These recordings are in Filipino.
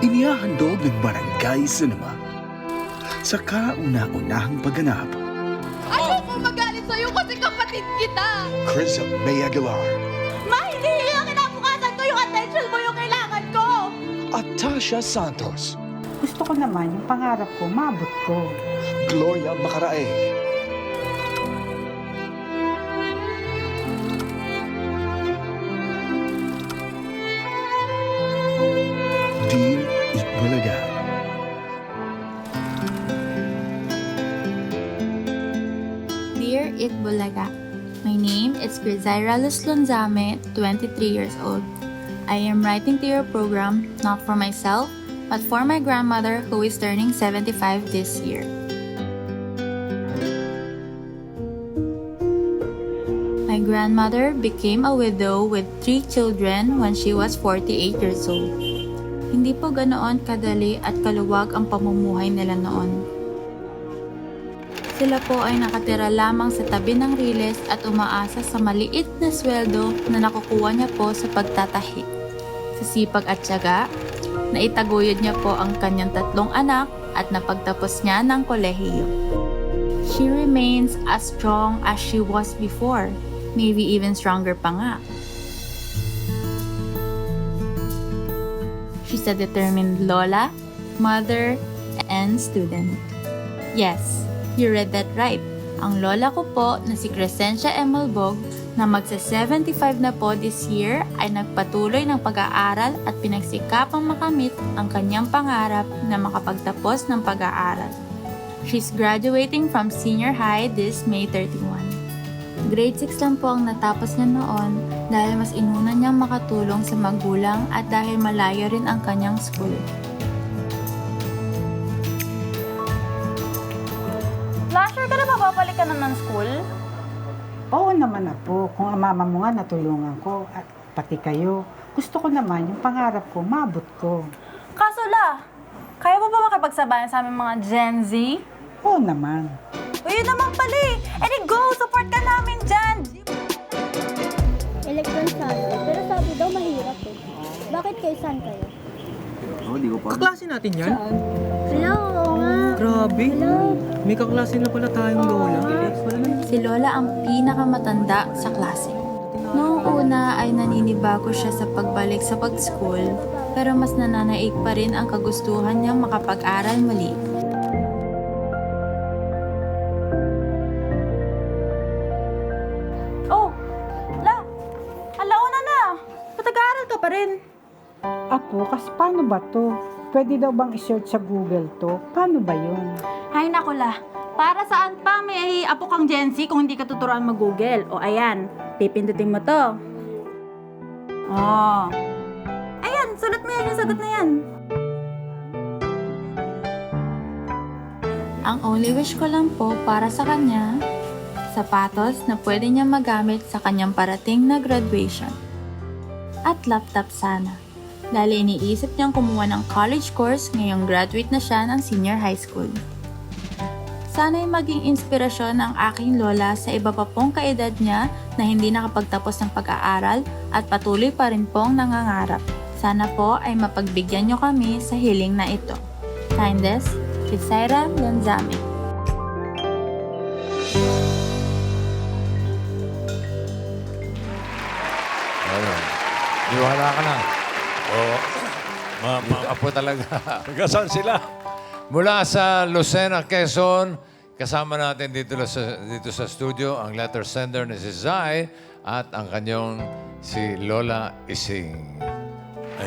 inihahandog ng Barangay Cinema. Sa kauna-unahang pagganap, Ayoko magalit sa'yo kasi kapatid kita! Chris May Aguilar Ma, hindi yung kinabukasan ko yung attention mo yung kailangan ko! at Tasha Santos, Gusto ko naman yung pangarap ko, maabot ko. Gloria Macaraeg, Grizaira Luslonzame, 23 years old. I am writing to your program not for myself, but for my grandmother who is turning 75 this year. My grandmother became a widow with three children when she was 48 years old. Hindi po ganoon kadali at kaluwag ang pamumuhay nila noon. Sila po ay nakatira lamang sa tabi ng riles at umaasa sa maliit na sweldo na nakukuha niya po sa pagtatahi. Sa sipag at tiyaga, naitaguyod niya po ang kanyang tatlong anak at napagtapos niya ng kolehiyo. She remains as strong as she was before, maybe even stronger pa nga. She's a determined lola, mother, and student. Yes, you read that right. Ang lola ko po na si Crescencia Emelbog na magsa 75 na po this year ay nagpatuloy ng pag-aaral at pinagsikapang makamit ang kanyang pangarap na makapagtapos ng pag-aaral. She's graduating from senior high this May 31. Grade 6 lang po ang natapos niya noon dahil mas inuna niyang makatulong sa magulang at dahil malayo rin ang kanyang school. Lasher ka na ba babalik ka na ng school? Oo naman po, kung ang mama mo nga natulungan ko at pati kayo. Gusto ko naman yung pangarap ko, maabot ko. Kaso la, kaya mo ba makipagsabayan sa aming mga Gen Z? Oo naman. O yun naman pala eh. Eh di go, support ka namin dyan. Electron sana. Pero sabi daw mahirap eh. Bakit kayo saan kayo? Kaklase natin yan? Hello, oo nga. Grabe. Hello. May kaklase na pala tayong lola. Si Lola ang pinakamatanda sa klase. Noong una ay naninibago siya sa pagbalik sa pag-school, pero mas nananaig pa rin ang kagustuhan niyang makapag-aral muli. Oh, la, alauna na. Ba't nag-aaral ka pa rin? Apo, kasi paano ba to? Pwede daw bang i-search sa Google to? Paano ba yun? Ay naku la, para saan pa may apo kang Gen Z kung hindi ka tuturuan mag-Google? O ayan, pipindutin mo to. Oh. Ayan, sulat mo yan yung sagot na yan. Ang only wish ko lang po para sa kanya, sapatos na pwede niya magamit sa kanyang parating na graduation. At laptop sana. Dahil iniisip niyang kumuha ng college course ngayong graduate na siya ng senior high school. Sana'y maging inspirasyon ang aking lola sa iba pa pong kaedad niya na hindi nakapagtapos ng pag-aaral at patuloy pa rin pong nangangarap. Sana po ay mapagbigyan niyo kami sa hiling na ito. Kindest, Kisaira Lanzame. Ayun. Niwala ka na. Oo. Mga, mga apo talaga. Hanggang sila? Mula sa Lucena, Quezon, kasama natin dito sa, dito sa studio ang letter sender ni si Zai at ang kanyang si Lola Ising.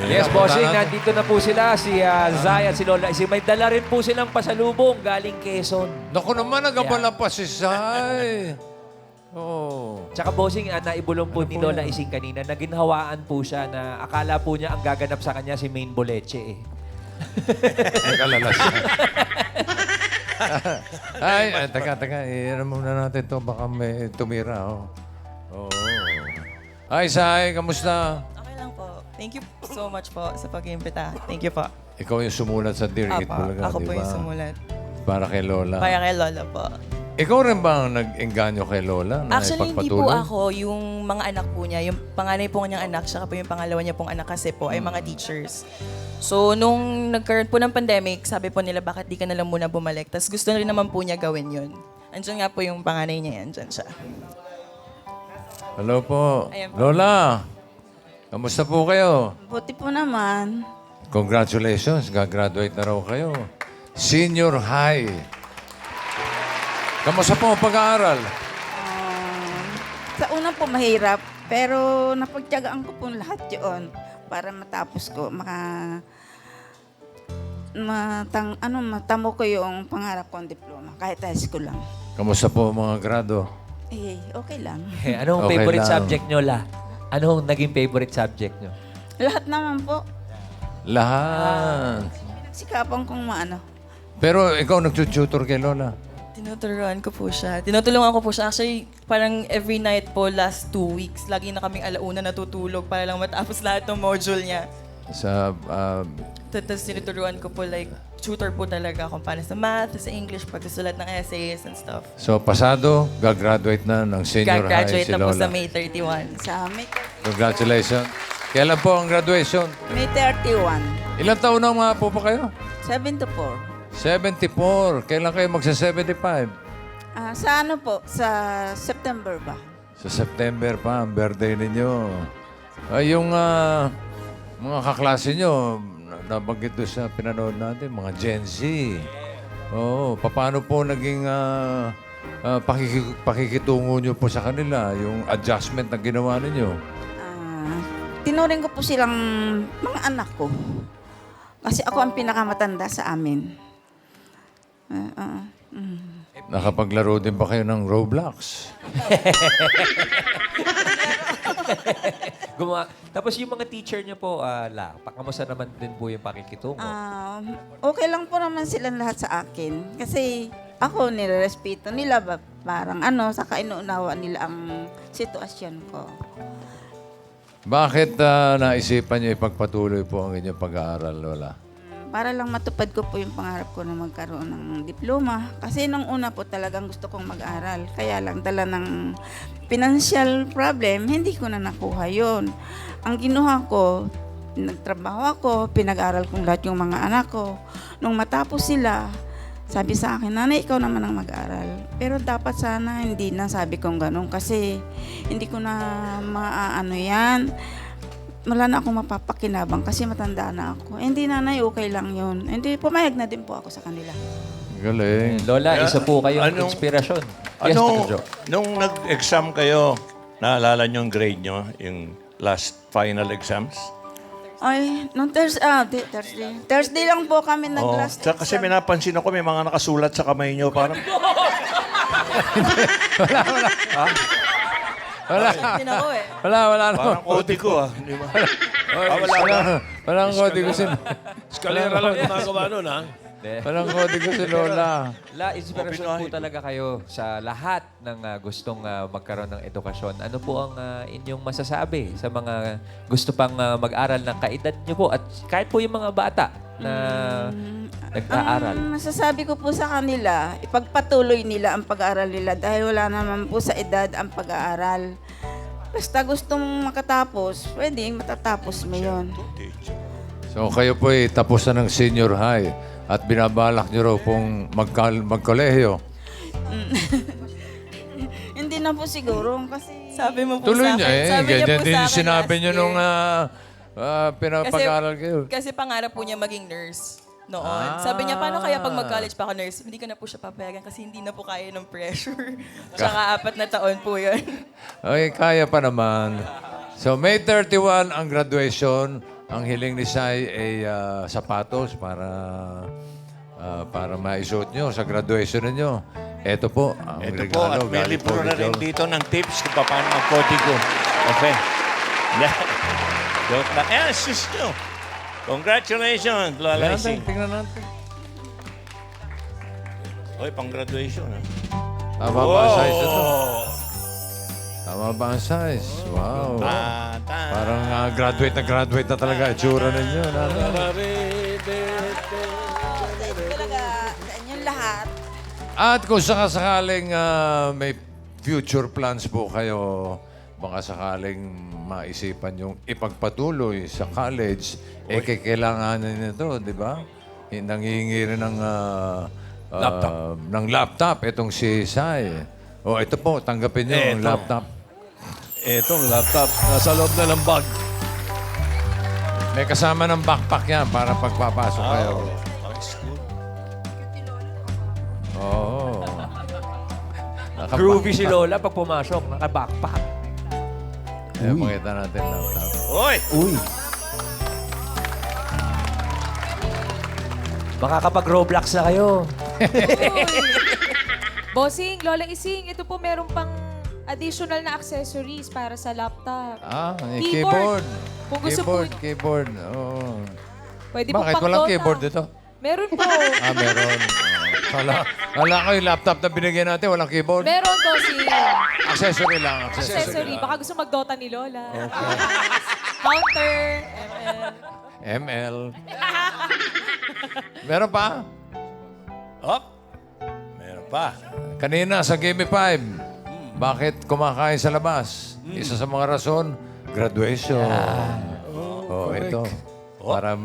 Yes, Punta bossing. Nandito na po sila. Si uh, Zay at si Lola. Si may dala rin po silang pasalubong galing Quezon. Naku naman, nagabala pa si Zai. Oo. Tsaka bossing, uh, naibulong po ni po Lola? Ising kanina. Naginhawaan po siya na akala po niya ang gaganap sa kanya si Main Boleche eh. Nag-alala siya. ay, ay, teka, teka. Iyan muna natin to Baka may tumira. Oh. Oo. Hi, Zai. Kamusta? Okay lang po. Thank you so much po sa pag-imbita. Thank you po. Ikaw yung sumulat sa Dear Eat Bulaga, ako po yung sumulat. Para kay Lola. Kaya kay Lola po. Ikaw rin ba ang nag-engganyo kay Lola na Actually, hindi ipagpatuloy? po ako. Yung mga anak po niya, yung panganay po niyang anak, saka po yung pangalawa niya pong anak kasi po ay mga teachers. So, nung nagkaroon po ng pandemic, sabi po nila, bakit di ka na lang muna bumalik? Tapos gusto rin naman po niya gawin yun. Andiyan nga po yung panganay niya yan, dyan siya. Hello po. Ayan po. Lola, kamusta po kayo? Buti po naman. Congratulations, gagraduate na raw kayo. Senior high. Kamusta po ang pag-aaral? Um, sa una po mahirap, pero napagtyagaan ko po lahat yun para matapos ko, maka matang, ano, matamo ko yung pangarap kong diploma, kahit high school lang. Kamusta po ang mga grado? Eh, okay lang. Eh, Anong Okay favorite lang. subject nyo, La? Anong naging favorite subject nyo? Lahat naman po, Lahat. sikapan kong maano. Pero ikaw nagtututor kay Lola. Tinuturuan ko po siya. Tinutulungan ko po siya. Actually, parang every night po, last two weeks, lagi na kaming alauna natutulog para lang matapos lahat ng module niya. Sa ah, Tapos tinuturuan ko po like, tutor po talaga kung paano sa math, sa English, pagsusulat ng essays and stuff. so pasado, gagraduate na ng senior high Gagraduate si na po Lola. sa May 31. Sa May, Congratulations. Kailan po ang graduation? May 31, Ilang taon na mga po pa kayo? 74. 74. Kailan kayo magsa-75? Ah, sa ano po, sa September ba? Sa September pa, ang birthday ninyo. Ay, yung ah, mga kaklase nyo, na- nabanggit doon sa pinanood natin, mga Gen Z. Oo, paano po naging ah, ah, pakiki- pakikitungo nyo po sa kanila, yung adjustment na ginawa ninyo? Ah, tinuring ko po silang mga anak ko. Kasi ako ang pinakamatanda sa amin. Ah, ah, mm. Nakapaglaro din ba kayo ng Roblox? Gumawa. Tapos yung mga teacher nyo po, ah, La, pakamusta naman din po yung pakikitungo? Ah, okay lang po naman silang lahat sa akin. Kasi ako, nirerespeto nila. Ba? Parang ano, saka inuunawa nila ang sitwasyon ko. Bakit ah, naisipan nyo ipagpatuloy po ang inyong pag-aaral, Lola? Para lang matupad ko po yung pangarap ko na magkaroon ng diploma. Kasi nung una po talagang gusto kong mag-aral. Kaya lang dala ng financial problem, hindi ko na nakuha yon. Ang ginuha ko, nagtrabaho ako, pinag-aral kong lahat yung mga anak ko. Nung matapos sila, sabi sa akin, nanay, ikaw naman ang mag-aral. Pero dapat sana hindi na sabi kong ganun kasi hindi ko na maaano yan wala na akong mapapakinabang kasi matanda na ako. Eh, hindi nanay, okay lang yun. Hindi, pumayag na din po ako sa kanila. Galing. Lola, isa po kayong Anong- inspirasyon. Yes, Ano, Dr. Joe. nung nag-exam kayo, naalala niyo yung grade niyo, yung last final exams? Ay, nung Thursday, ah, di- Thursday. Thursday lang po kami Oo. nag-last Tsaka kasi may napansin ako, may mga nakasulat sa kamay niyo. Parang, Wala. Na ako eh. Wala, wala na. parang kodi ko ah. Di ba? ah, wala Wala, ba? walang kodigo si... Eskalera lang ginagawa nun ah. Walang kodigo si Lola. La, inspirasyon po ko. talaga kayo sa lahat ng ah, gustong ah, magkaroon ng edukasyon. Ano po ang ah, inyong masasabi sa mga gusto pang ah, mag-aral ng kaedad nyo po at kahit po yung mga bata na nag-aaral? Ang masasabi ko po sa kanila, ipagpatuloy nila ang pag-aaral nila dahil wala naman po sa edad ang pag-aaral. Basta gustong makatapos, pwede matatapos mo yun. So kayo po ay tapos na ng senior high at binabalak nyo raw pong magkal magkolehiyo. Hindi na po siguro kasi Sabi mo po Tuloy sa niya akin. eh. Sabi niya Ganyan po din sa yung akin sinabi last nyo nung ah, ah, pinapag-aral kayo. Kasi pangarap po niya maging nurse noon. Ah. Sabi niya, paano kaya pag mag-college pa ako nurse? Hindi ko na po siya papayagan kasi hindi na po kaya ng pressure. Tsaka apat na taon po yun. Okay, kaya pa naman. So May 31 ang graduation. Ang hiling ni Sai ay ah, sapatos para ah, para maisuot nyo sa graduation ninyo. Ito po ang Ito po, at regalo. may galing libro po na ni rin dito ng tips kung paano mag-kodigo. Okay. Joke lang. Eh, sus nyo. Congratulations, Tingnan Lola natin, Ising. tingnan natin. Oy, pang-graduation ah. Tama ba ang size ito? Tama ba ang size? Wow. Ta- Parang ah, graduate na graduate na talaga itsura ninyo. Nanay. talaga sa inyong lahat. At kung sakasakaling ah, may future plans po kayo, baka sakaling maisipan yung ipagpatuloy sa college, eh kailanganin nito, di ba? Eh, Nangihingi rin ng, ah, ah, Laptop. ng laptop itong si Sai. O ito po, tanggapin niyo yung Eto. laptop. Etong laptop, nasa loob na ng bag. May kasama ng backpack yan para pagpapasok kayo. Oo. Nakabackpack. Groovy si Lola pag pumasok, naka-backpack. Ayan, makita natin ang laptop. Oy! Uy, Makakapag-Roblox na kayo. Bossing, Lola Ising, ito po meron pang additional na accessories para sa laptop. Ah, may Keyboard. keyboard. Kung gusto keyboard, po- keyboard. Oo. Pwede po Bakit pang walang Dota. keyboard dito? Meron po. Ah, meron. Wala, wala ko yung laptop na binigyan natin, walang keyboard. Meron, Bossing. Accessory lang, accessory. Accessory. Baka gusto mag-Dota ni Lola. Counter. ML. ML. meron pa? Hop! Meron pa. Kanina sa Game 5, bakit kumakain sa labas? Isa sa mga rason, graduation. Oh, ito. Para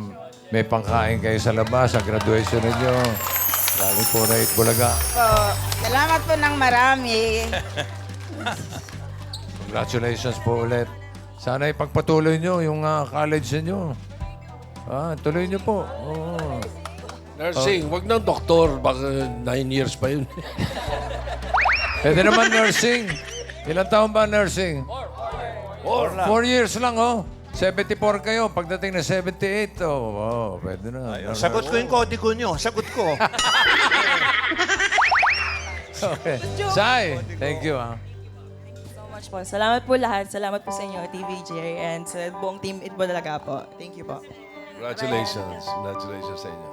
may pangkain kayo sa labas sa graduation ninyo. Galing po na Bulaga. Po, salamat po ng marami. Congratulations po ulit. Sana ipagpatuloy nyo yung ah, college ninyo. Ah, tuloy nyo po. Oo. Nursing, wag ng doktor. Baka nine years pa yun. Pwede naman nursing. Ilang taon ba nursing? Or Four years lang, oh. 74 kayo. Pagdating na 78, oh, oh pwede na. Sagot ko yung kodigo nyo. Sagot ko. Okay. Sai, thank you, ah. so much po. Salamat po lahat. Salamat po sa inyo, TVJ, and sa buong team Itbulaga po. Thank you po. Congratulations. Congratulations sa inyo.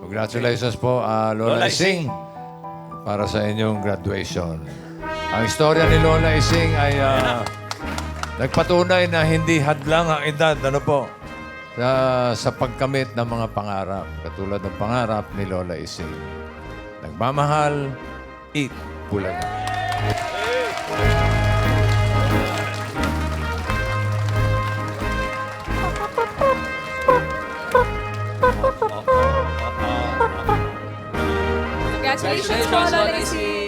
Congratulations po, ah, Lola Lola Ising, para sa inyong graduation. Ang istorya ni Lola Ising ay ah, nagpatunay na hindi hadlang ang edad, ano po, sa, sa pagkamit ng mga pangarap. Katulad ng pangarap ni Lola Ising. Nagmamahal, eat, bulaga. Congratulations po, Lola.